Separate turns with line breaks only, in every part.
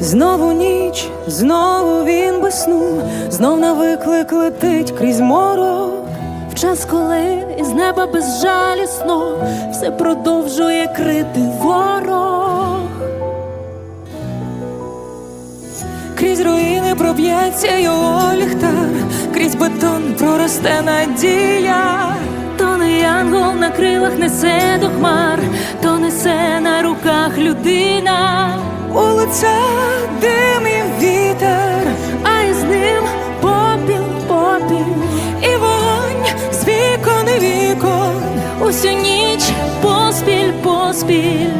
Знову ніч, знову він без сну, знов на виклик летить крізь морок.
В час, коли із неба безжалісно все продовжує крити ворог.
Крізь руїни проб'ється його ліхтар, крізь бетон проросте надія.
Не янгол на крилах несе до хмар, то несе на руках людина,
Улиця, дим і вітер,
а із ним попіл, попіл.
і вогонь з вікон і вікон.
Усю ніч поспіль, поспіль.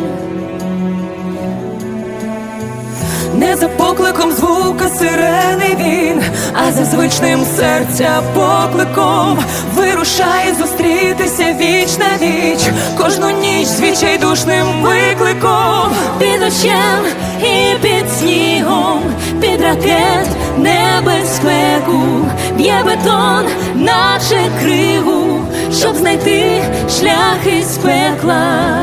Не за покликом звука сирени за звичним серця покликом вирушає зустрітися віч на віч, кожну ніч з відчайдушним викликом.
Під дощем і під снігом, під ракет небезпеку, б'є бетон, наче криву, щоб знайти шлях із пекла.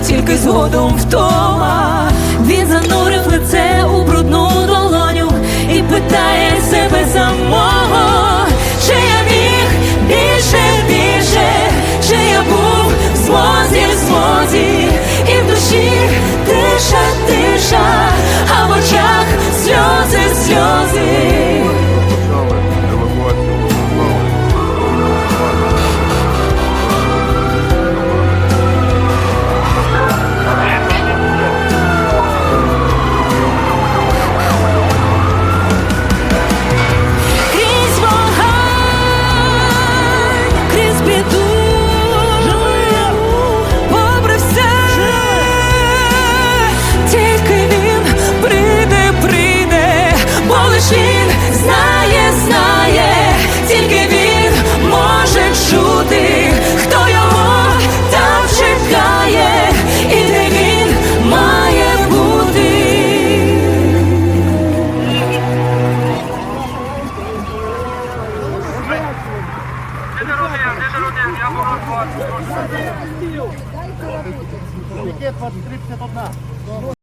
Тільки згодом втома.
Він занурив лице у брудну долоню і питає себе самого, чи я міг більше, більше, чи я був в змозі, в змозі, і в душі тиша, тиша, а в очах
Пакет 2351.